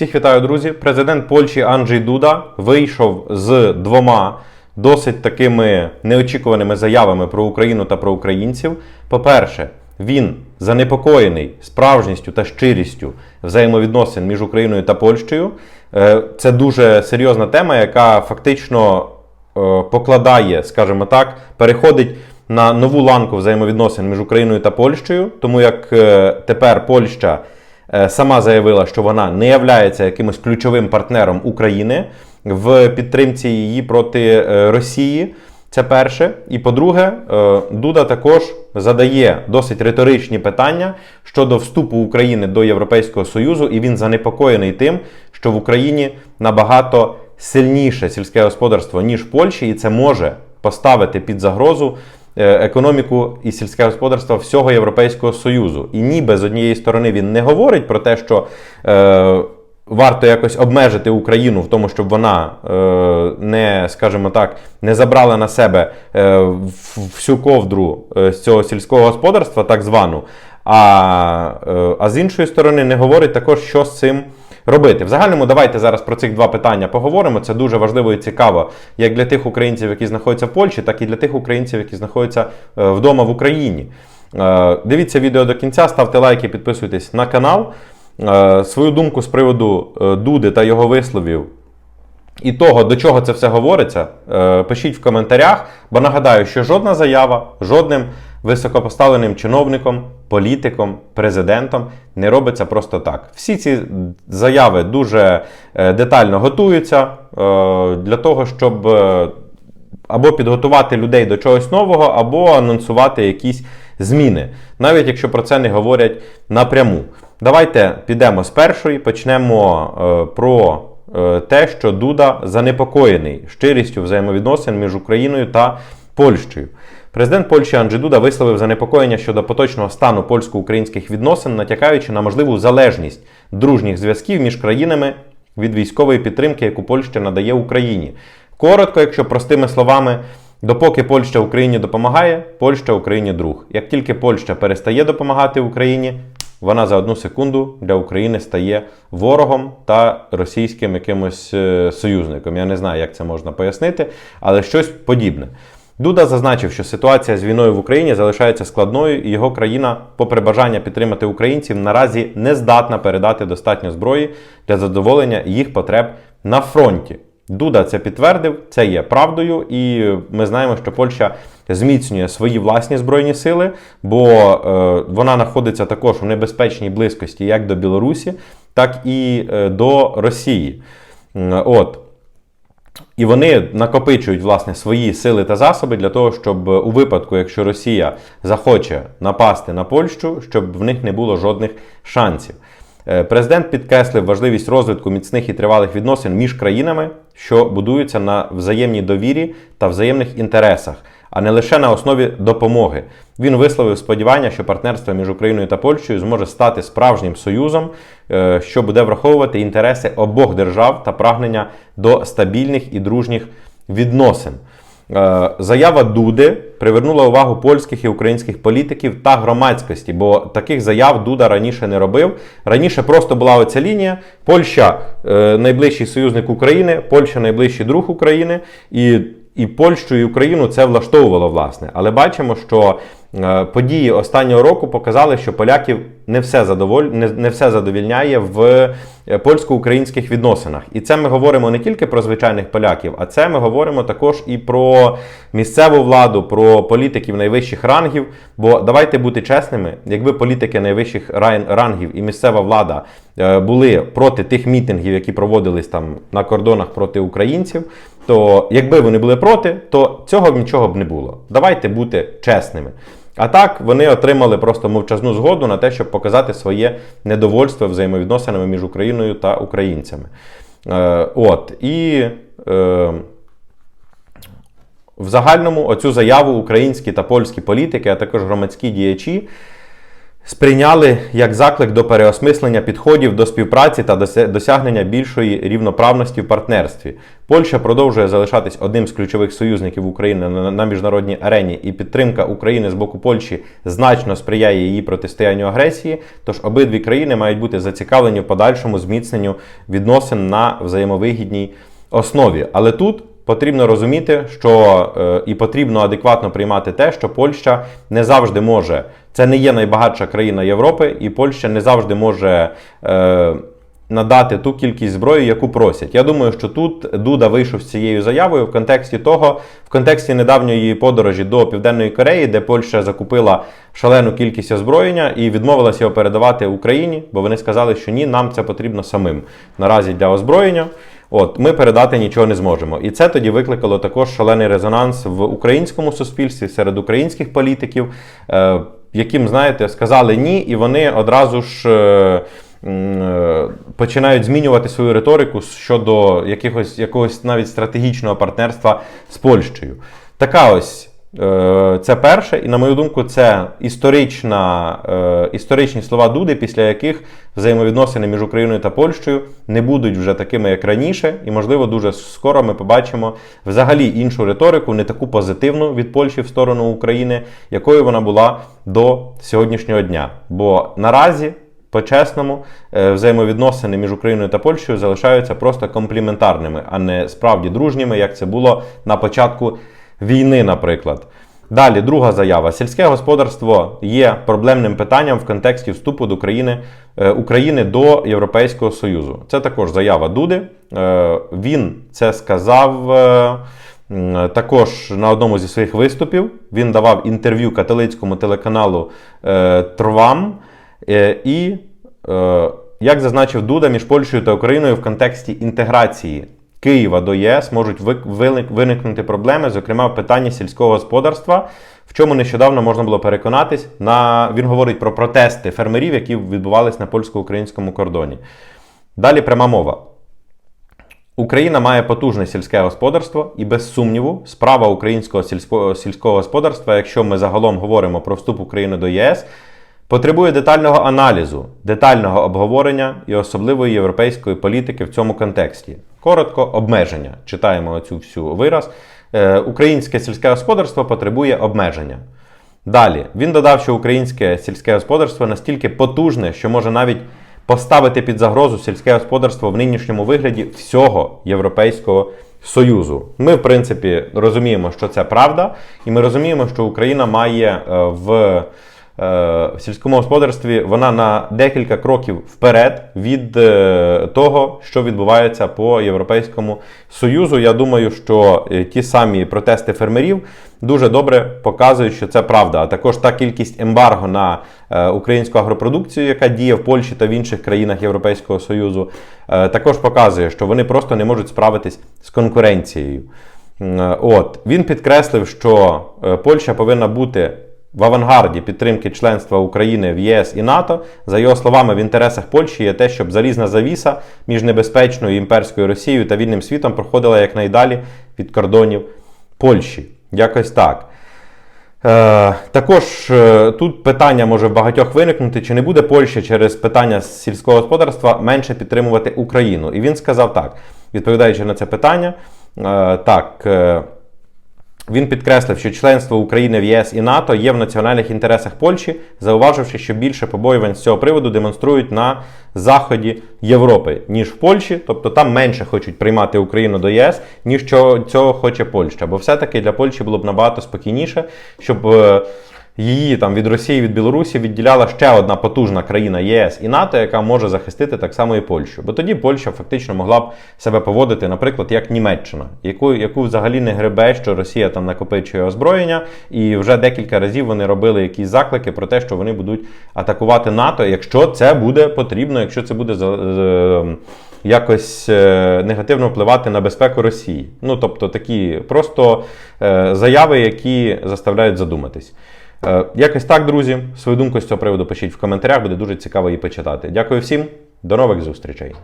Всіх вітаю, друзі. Президент Польщі Анджей Дуда вийшов з двома досить такими неочікуваними заявами про Україну та про українців. По-перше, він занепокоєний справжністю та щирістю взаємовідносин між Україною та Польщею. Е, Це дуже серйозна тема, яка фактично е, покладає, скажімо так, переходить на нову ланку взаємовідносин між Україною та Польщею, тому як е, тепер Польща сама заявила, що вона не являється якимось ключовим партнером України в підтримці її проти е, Росії. Це перше. І по-друге, е, Дуда також задає досить риторичні питання щодо вступу України до Європейського Союзу, і він занепокоєний тим, що в Україні набагато сильніше сільське господарство, ніж в Польщі, і це може поставити під загрозу е, економіку і сільське господарство всього Європейського Союзу. І ніби з однієї сторони він не говорить про те, що. Е, Варто якось обмежити Україну в тому, щоб вона е, не, скажімо так, не забрала на себе е, всю ковдру е, з цього сільського господарства, так звану. А, е, а з іншої сторони, не говорить також, що з цим робити. В загальному давайте зараз про цих два питання поговоримо. Це дуже важливо і цікаво як для тих українців, які знаходяться в Польщі, так і для тих українців, які знаходяться е, вдома в Україні. Е, Дивіться відео до кінця, ставте лайки, підписуйтесь на канал. Е, Свою думку з приводу Дуди та його висловів і того, до чого це все говориться, пишіть в коментарях, бо нагадаю, що жодна заява жодним високопоставленим чиновником, політиком, президентом не робиться просто так. Всі ці заяви дуже е, детально готуються е, для того, щоб е, або підготувати людей до чогось нового, або анонсувати якісь зміни, навіть якщо про це не говорять напряму. Давайте підемо з першої, почнемо про те, що Дуда занепокоєний щирістю взаємовідносин між Україною та Польщею. Президент Польщі Анджей Дуда висловив занепокоєння щодо поточного стану польсько-українських відносин, натякаючи на можливу залежність дружніх зв'язків між країнами від військової підтримки, яку Польща надає Україні. Коротко, якщо простими словами, допоки Польща Україні допомагає, Польща Україні друг. Як тільки Польща перестає допомагати Україні, вона за одну секунду для України стає ворогом та російським якимось е, союзником. Я не знаю, як це можна пояснити, але щось подібне. Дуда зазначив, що ситуація з війною в Україні залишається складною, і його країна, попри бажання підтримати українців, наразі не здатна передати достатньо зброї для задоволення їх потреб на фронті. Дуда це підтвердив, це є правдою, і ми знаємо, що Польща зміцнює свої власні збройні сили, бо е, вона знаходиться також у небезпечній близькості як до Білорусі, так і е, до Росії. От. І вони накопичують власне свої сили та засоби для того, щоб е, у випадку, якщо Росія захоче напасти на Польщу, щоб в них не було жодних шансів. Е, Президент підкреслив важливість розвитку міцних і тривалих відносин між країнами, що будуються на взаємній довірі та взаємних інтересах, а не лише на основі допомоги. Він висловив сподівання, що партнерство між Україною та Польщею зможе стати справжнім союзом, е, що буде враховувати інтереси обох держав та прагнення до стабільних і дружніх відносин. Е, Заява Дуди привернула увагу польських і українських політиків та громадськості, бо таких заяв Дуда раніше не робив. Раніше просто була оця лінія: Польща е, найближчий союзник України, Польща найближчий друг України, і, і Польщу і Україну це влаштовувало власне. Але бачимо, що е, події останнього року показали, що поляків не все задоволь... не, не все задовільняє в е, польсько-українських відносинах. І це ми говоримо не тільки про звичайних поляків, а це ми говоримо також і про місцеву владу, про політиків найвищих рангів. Бо давайте бути чесними, якби політики найвищих рангів і місцева влада е, були проти тих мітингів, які проводились там на кордонах проти українців, то якби вони були проти, то цього б нічого б не було. Давайте бути чесними. А так вони отримали просто мовчазну згоду на те, щоб показати своє недовольство взаємовідносинами між Україною та українцями. Е, от і е, в загальному оцю заяву українські та польські політики, а також громадські діячі сприйняли як заклик до переосмислення підходів до співпраці та досягнення більшої рівноправності в партнерстві. Польща продовжує залишатись одним з ключових союзників України на, на міжнародній арені, і підтримка України з боку Польщі значно сприяє її протистоянню агресії. Тож обидві країни мають бути зацікавлені в подальшому зміцненню відносин на взаємовигідній основі. Але тут Потрібно розуміти, що е, і потрібно адекватно приймати те, що Польща не завжди може. Це не є найбагатша країна Європи, і Польща не завжди може е, надати ту кількість зброї, яку просять. Я думаю, що тут Дуда вийшов з цією заявою в контексті того, в контексті недавньої подорожі до Південної Кореї, де Польща закупила шалену кількість озброєння і відмовилася його передавати Україні, бо вони сказали, що ні, нам це потрібно самим наразі для озброєння. От ми передати нічого не зможемо. І це тоді викликало також шалений резонанс в українському суспільстві серед українських політиків, е, яким, знаєте, сказали ні, і вони одразу ж. е, е, Починають змінювати свою риторику щодо якихось якогось навіть стратегічного партнерства з Польщею. Така ось це перше, і на мою думку, це історична, е, історичні слова Дуди, після яких взаємовідносини між Україною та Польщею не будуть вже такими, як раніше, і, можливо, дуже скоро ми побачимо взагалі іншу риторику, не таку позитивну від Польщі в сторону України, якою вона була до сьогоднішнього дня. Бо наразі. По-чесному, е, взаємовідносини між Україною та Польщею залишаються просто компліментарними, а не справді дружніми, як це було на початку війни, наприклад. Далі, друга заява. Сільське господарство є проблемним питанням в контексті вступу до України, е, України до Європейського Союзу. Це також заява Дуди. Е, Він це сказав. е, Також на одному зі своїх виступів він давав інтерв'ю католицькому телеканалу Трвам. І, як зазначив Дуда, між Польщею та Україною в контексті інтеграції Києва до ЄС можуть виникнути проблеми, зокрема в питанні сільського господарства, в чому нещодавно можна було переконатись. На, він говорить про протести фермерів, які відбувалися на польсько-українському кордоні. Далі пряма мова. Україна має потужне сільське господарство і без сумніву, справа українського сільського господарства, якщо ми загалом говоримо про вступ України до ЄС, потребує детального аналізу, детального обговорення і особливої європейської політики в цьому контексті. Коротко, обмеження. Читаємо оцю всю вираз. Е, Українське сільське господарство потребує обмеження. Далі він додав, що українське сільське господарство настільки потужне, що може навіть поставити під загрозу сільське господарство в нинішньому вигляді всього Європейського Союзу. Ми, в принципі, розуміємо, що це правда, і ми розуміємо, що Україна має е, в в сільському господарстві вона на декілька кроків вперед від е, того, що відбувається по Європейському Союзу. Я думаю, що е, ті самі протести фермерів дуже добре показують, що це правда. А також та кількість ембарго на е, українську агропродукцію, яка діє в Польщі та в інших країнах Європейського Союзу, е, також показує, що вони просто не можуть справитись з конкуренцією. Е, От він підкреслив, що е, Польща повинна бути в авангарді підтримки членства України в ЄС і НАТО. За його словами, в інтересах Польщі є те, щоб залізна завіса між небезпечною імперською Росією та вільним світом проходила якнайдалі від кордонів Польщі. Якось так. Е, також е, тут питання може в багатьох виникнути, чи не буде Польща через питання сільського господарства менше підтримувати Україну. І він сказав так, відповідаючи на це питання, е, так. е, він підкреслив, що членство України в ЄС і НАТО є в національних інтересах Польщі, зауваживши, що більше побоювань з цього приводу демонструють на заході Європи, ніж в Польщі, тобто там менше хочуть приймати Україну до ЄС, ніж цього, хоче Польща. Бо все-таки для Польщі було б набагато спокійніше, щоб е, її там від Росії, від Білорусі відділяла ще одна потужна країна ЄС і НАТО, яка може захистити так само і Польщу. Бо тоді Польща фактично могла б себе поводити, наприклад, як Німеччина, яку, яку взагалі не гребе, що Росія там накопичує озброєння, і вже декілька разів вони робили якісь заклики про те, що вони будуть атакувати НАТО, якщо це буде потрібно, якщо це буде якось е, негативно впливати на безпеку Росії. Ну тобто такі просто е, заяви, які заставляють задуматись. Е, Якось так, друзі. Свою думку з цього приводу пишіть в коментарях, буде дуже цікаво її почитати. Дякую всім, до нових зустрічей.